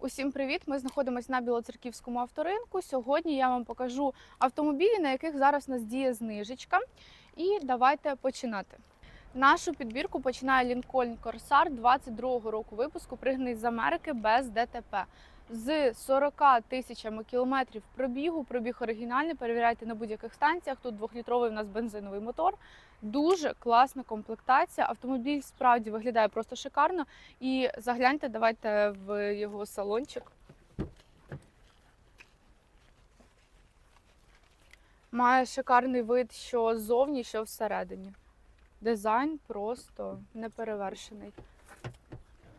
Усім привіт! Ми знаходимося на Білоцерківському авторинку. Сьогодні я вам покажу автомобілі, на яких зараз нас діє знижечка. І давайте починати. Нашу підбірку починає Lincoln Corsair 22-го року випуску, пригнаний з Америки без ДТП. З 40 тисячами кілометрів пробігу, пробіг оригінальний, перевіряйте на будь-яких станціях. Тут двохлітровий у нас бензиновий мотор. Дуже класна комплектація. Автомобіль справді виглядає просто шикарно. І загляньте, давайте в його салончик. Має шикарний вид, що ззовні, що всередині. Дизайн просто неперевершений.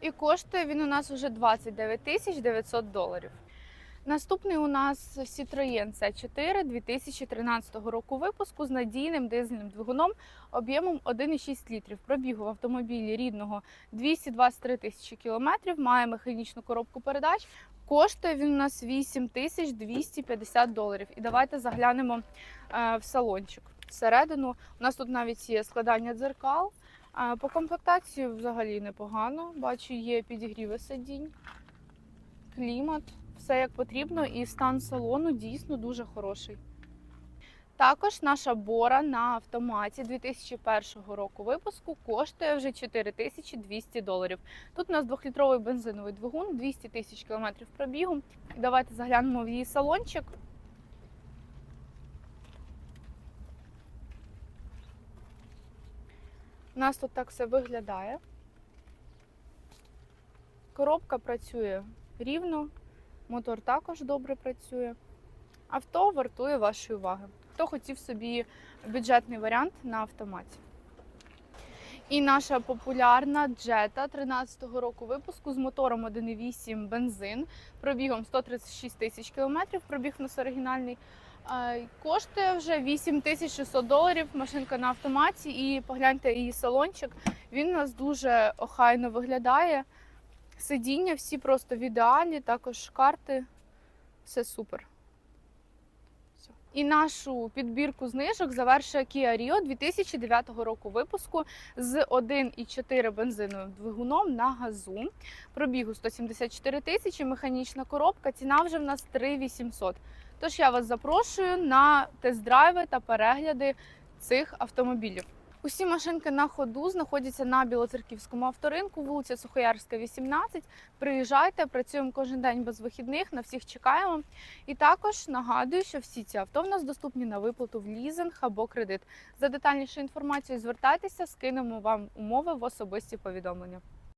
І коштує він у нас вже 29 тисяч 900 доларів. Наступний у нас Citroën C4 2013 року випуску з надійним дизельним двигуном об'ємом 1,6 літрів. Пробігу в автомобілі рідного 223 тисячі кілометрів, має механічну коробку передач. Коштує він у нас 8 тисяч 250 доларів. І давайте заглянемо е, в салончик. Всередину у нас тут навіть є складання дзеркал. Е, По комплектації взагалі непогано. Бачу, є підігріви сидінь, клімат, все як потрібно, і стан салону дійсно дуже хороший. Також наша бора на автоматі 2001 року випуску коштує вже 4200 доларів. Тут у нас двохлітровий бензиновий двигун, 200 тисяч кілометрів пробігу. Давайте заглянемо в її салончик. У нас тут так все виглядає. Коробка працює рівно, мотор також добре працює. Авто вартує вашої уваги. Хто хотів собі бюджетний варіант на автоматі. І наша популярна Jetta 13-го року випуску з мотором 1.8 бензин, пробігом 136 тисяч кілометрів, пробіг нас оригінальний. Коштує вже 8600 доларів. Машинка на автоматі. І погляньте її салончик. Він у нас дуже охайно виглядає. Сидіння всі просто в ідеалі, також карти. Все супер. І нашу підбірку знижок завершує Kia Rio 2009 року випуску з 1,4 бензиновим двигуном на газу. Пробігу 174 тисячі, механічна коробка. Ціна вже в нас 3800. Тож я вас запрошую на тест-драйви та перегляди цих автомобілів. Усі машинки на ходу знаходяться на Білоцерківському авторинку, вулиця Сухоярська, 18. Приїжджайте, працюємо кожен день без вихідних, на всіх чекаємо. І також нагадую, що всі ці авто в нас доступні на виплату в лізинг або кредит. За детальнішою інформацією звертайтеся, скинемо вам умови в особисті повідомлення.